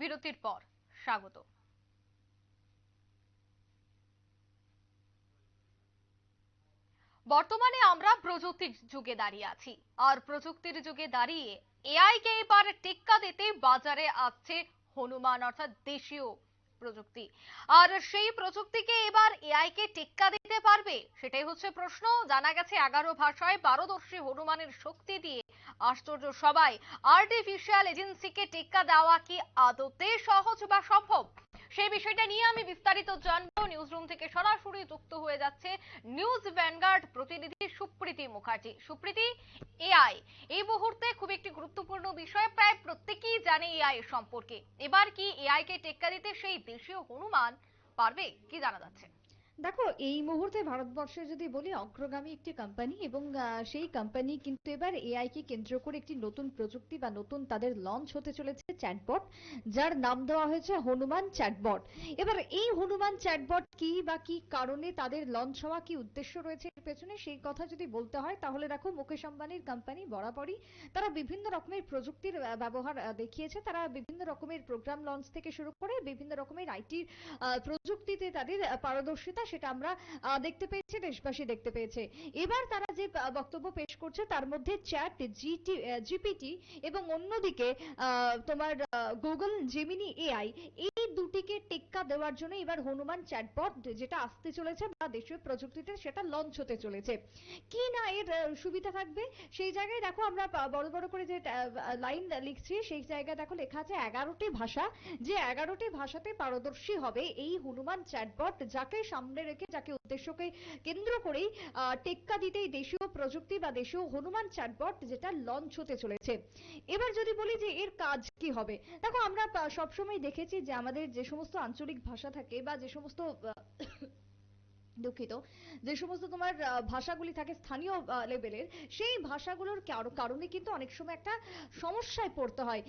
বিরতির পর। স্বাগত। বর্তমানে আমরা প্রযুক্তির যুগে দাঁড়িয়ে আছি। আর প্রযুক্তির যুগে দাঁড়িয়ে এআই কে এবার টেক্কা দিতে বাজারে আসছে হনুমান, অর্থাৎ দেশীয় প্রযুক্তি। আর সেই প্রযুক্তিকে এবার এআই কে টেক্কা দিতে পারবে? সেটাই হচ্ছে প্রশ্ন। জানা গেছে, এগারো ভাষায় পারদর্শী হনুমানের শক্তি দিয়ে আশ্চর্য সবাই। আর্টিফিশিয়াল এজেন্সিকে টেক্কা দেওয়া কি আদতে সহজ বা সম্ভব? সেই বিষয়টা নিয়ে আমি বিস্তারিত জানব। নিউজ রুম থেকে সরাসরি যুক্ত হয়ে যাচ্ছে নিউজ ভ্যানগার্ড প্রতিনিধি সুপ্রীতি মুখার্জি। সুপ্রীতি এআই এই মুহূর্তে খুব একটি গুরুত্বপূর্ণ বিষয়। প্রায় প্রত্যেকেই জানে এআই সম্পর্কে। এবার কি এআই কে টেক্কা দিতে সেই দেশীয় হনুমান পারবে কি জানা যাচ্ছে? দেখো, এই মুহূর্তে ভারতবর্ষে যদি বলি, অগ্রগামী একটি কোম্পানি এবং সেই কোম্পানি কিন্তু এবার এআই কে কেন্দ্র করে একটি নতুন প্রযুক্তি বা নতুন তাদের লঞ্চ হতে চলেছে চ্যাটবট যার নাম দেওয়া হয়েছে হনুমান চ্যাটবট এবার এই হনুমান চ্যাটবট কি বা কি কারণে তাদের লঞ্চ হওয়া কি উদ্দেশ্য রয়েছে এর পেছনে, সেই কথা যদি বলতে হয়, তাহলে দেখো, মুকেশ আম্বানির কোম্পানি বরাবরই তারা বিভিন্ন রকমের প্রযুক্তির ব্যবহার দেখিয়েছে। তারা বিভিন্ন রকমের প্রোগ্রাম লঞ্চ থেকে শুরু করে বিভিন্ন রকমের আইটি প্রযুক্তিতে তাদের পারদর্শিতা সেটা আমরা দেখতে পেয়েছি, দেশবাসী দেখতে পেয়েছে। এবার তারা যে বক্তব্য পেশ করছে, তার মধ্যে চ্যাট, জিটি জিপিটি এবং অন্যদিকে তোমার গুগল, জেমিনি এআই দুটিকে টেক্কা দেওয়ার জন্য এবার হনুমান চ্যাটবট যেটা আসতে চলেছে বা দেশীয় প্রযুক্তিতে সেটা লঞ্চ হতে চলেছে। কি না এর সুবিধা থাকবে? সেই জায়গায় দেখো আমরা বড় বড় করে যে লাইন লিখছি, সেই জায়গায় দেখো লেখা আছে এগারোটি ভাষা। যে এগারোটি ভাষাতে পারদর্শী হবে এই হনুমান চ্যাটবট যাকে সামনে রেখে, যাকে উদ্দেশ্যকে কেন্দ্র করেই টেক্কা দিতেই দেশীয় প্রযুক্তি বা দেশীয় হনুমান চ্যাটবট যেটা লঞ্চ হতে চলেছে। এবার যদি বলি যে এর কাজ কি হবে? দেখো আমরা সবসময় দেখেছি যে আমাদের যে সমস্ত আঞ্চলিক ভাষা থাকে বা যে সমস্ত দুঃখিত। যে সমস্ত তোমার ভাষাগুলি থাকে স্থানীয় লেভেলের সেই ভাষাগুলোর কারণে কিন্তু অনেক সময় একটা সমস্যায় পড়তে হয়।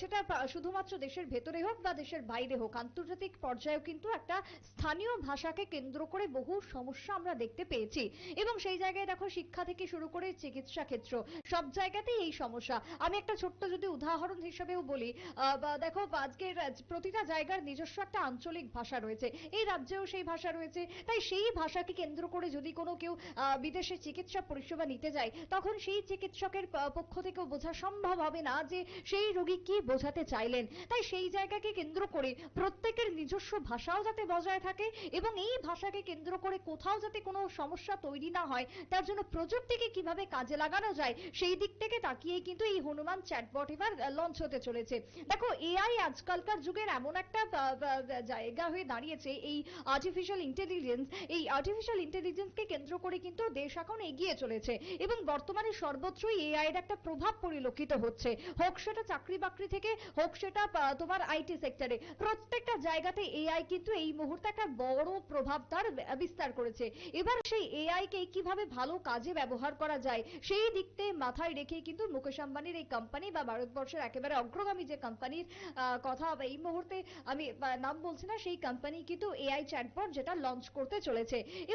সেটা শুধুমাত্র দেশের ভেতরে হোক বা দেশের বাইরে হোক, আন্তর্জাতিক পর্যায়েও কিন্তু একটা স্থানীয় ভাষাকে কেন্দ্র করে বহু সমস্যা আমরা দেখতে পেয়েছি। এবং সেই জায়গায় দেখো, শিক্ষা থেকে শুরু করে চিকিৎসা ক্ষেত্র, সব জায়গাতেই এই সমস্যা। আমি একটা ছোট্ট যদি উদাহরণ হিসেবেও বলি দেখো আজকের প্রতিটা জায়গার নিজস্ব একটা আঞ্চলিক ভাষা রয়েছে। এই রাজ্যেও সেই ভাষা রয়েছে, তাই সেই ভাষাকে কেন্দ্র করে যদি কোনো কেউ বিদেশে চিকিৎসা পরিষেবা নিতে যায়, তখন সেই চিকিৎসকের পক্ষ থেকেও বোঝা সম্ভব হবে না যে সেই রোগী কি বোঝাতে চাইলেন। তাই সেই জায়গাকে কেন্দ্র করে প্রত্যেকের নিজস্ব ভাষাও যাতে বজায় থাকে এবং এই ভাষাকে কেন্দ্র করে কোথাও যাতে কোনো সমস্যা তৈরি না হয়, তার জন্য প্রযুক্তিকে কীভাবে কাজে লাগানো যায়, সেই দিক থেকে তাকিয়ে কিন্তু এই হনুমান চ্যাটবট এবার লঞ্চ হতে চলেছে। দেখো, এআই আজকালকার যুগের এমন একটা জায়গা হয়ে দাঁড়িয়েছে, এই আর্টিফিশিয়াল ইন্টেলিজেন্স এই আর্টিফিশিয়াল ইন্টেলিজেন্সকে কেন্দ্র করে কিন্তু দেশ এখন এগিয়ে চলেছে এবং বর্তমানে সর্বত্রই এআই এর একটা প্রভাব পরিলক্ষিত হচ্ছে। হোক সেটা চাকরি বাকরি থেকে, হোক সেটা তোমার আইটি সেক্টরে প্রত্যেকটা জায়গাতে এআই কিন্তু এই মুহূর্তে একটা বড় প্রভাব তার বিস্তার করেছে। এবার সেই এআই কে কীভাবে ভালো কাজে ব্যবহার করা যায়, সেই দিকতে মাথায় রেখে কিন্তু মুকেশ আম্বানির এই কোম্পানি বা ভারতবর্ষের একেবারে অগ্রগামী যে কোম্পানির কথা, এই মুহূর্তে আমি নাম বলছি না, সেই কোম্পানি কিন্তু এআই চ্যাটবট যেটা লঞ্চ করতে চলেছে।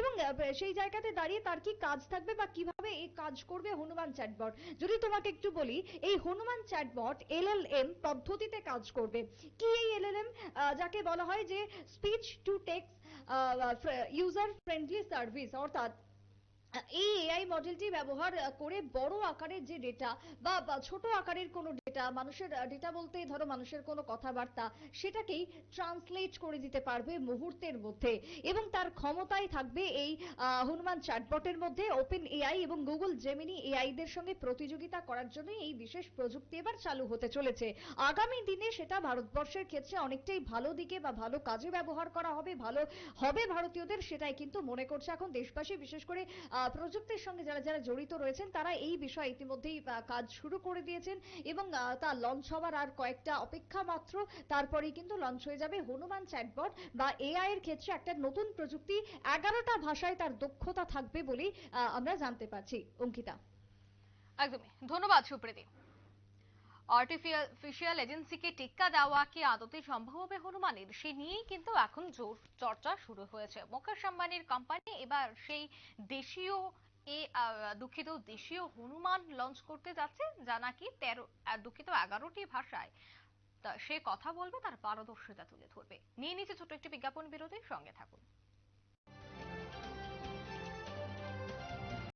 এবং আহ, সেই জায়গাতে দাঁড়িয়ে তার কি কাজ থাকবে বা কীভাবে এই কাজ করবে হনুমান চ্যাটবট? যদি তোমাকে একটু বলি এই হনুমান চ্যাটবট এলএলএম পদ্ধতিতে কাজ করবে। কি এই এলএলএম? যাকে বলা হয় যে speech to text user friendly service অর্থাৎ এই এআই মডেলটি ব্যবহার করে বড় আকারের যে ডেটা বা ছোট আকারের কোনো ডেটা মানুষের ডেটা বলতে ধরো মানুষের কোনো কথাবার্তা, সেটাকেই ট্রান্সলেট করে দিতে পারবে মুহূর্তের মধ্যে। এবং তার ক্ষমতায় থাকবে এই হনুমান চ্যাটবটের মধ্যে। ওপেন এআই এবং গুগল জেমিনি এআই দের সঙ্গে প্রতিযোগিতা করার জন্য এই বিশেষ প্রযুক্তি এবার চালু হতে চলেছে। আগামী দিনে সেটা ভারতবর্ষের ক্ষেত্রে অনেকটাই ভালো দিকে বা ভালো কাজে ব্যবহার করা হবে, ভালো হবে ভারতীয়দের, সেটাই কিন্তু মনে করছে এখন দেশবাসী। বিশেষ করে প্রযুক্তির সঙ্গে যারা যারা জড়িত রয়েছেন, তারা এই বিষয়ে ইতিমধ্যেই কাজ শুরু করে দিয়েছেন এবং তা লঞ্চ হওয়ার আর কয়েকটা অপেক্ষা মাত্র। তারপরেই কিন্তু লঞ্চ হয়ে যাবে হনুমান চ্যাটবট বা এআই এর ক্ষেত্রে একটা নতুন প্রযুক্তি। এগারোটা ভাষায় তার দক্ষতা থাকবে বলেই আমরা জানতে পারছি। অঙ্কিতা। একদমই। ধন্যবাদ, সুপ্রীতি। আর্টিফিশিয়াল এজেন্সিকে টেক্কা দেওয়া কি আদতে সম্ভব হবে হনুমানের? সে নিয়েই কিন্তু এখন জোর চর্চা শুরু হয়েছে। মুকেশ আম্বানির কোম্পানি এবার সেই দেশীয় এ দুঃখিত দেশীয় হনুমান লঞ্চ করতে যাচ্ছে, যা নাকি তেরো দুঃখিত এগারোটি ভাষায়। সে কথা বলবে, তার পারদর্শিতা তুলে ধরবে। নিয়ে নিচে ছোট একটি বিজ্ঞাপন বিরতির সঙ্গে থাকুন।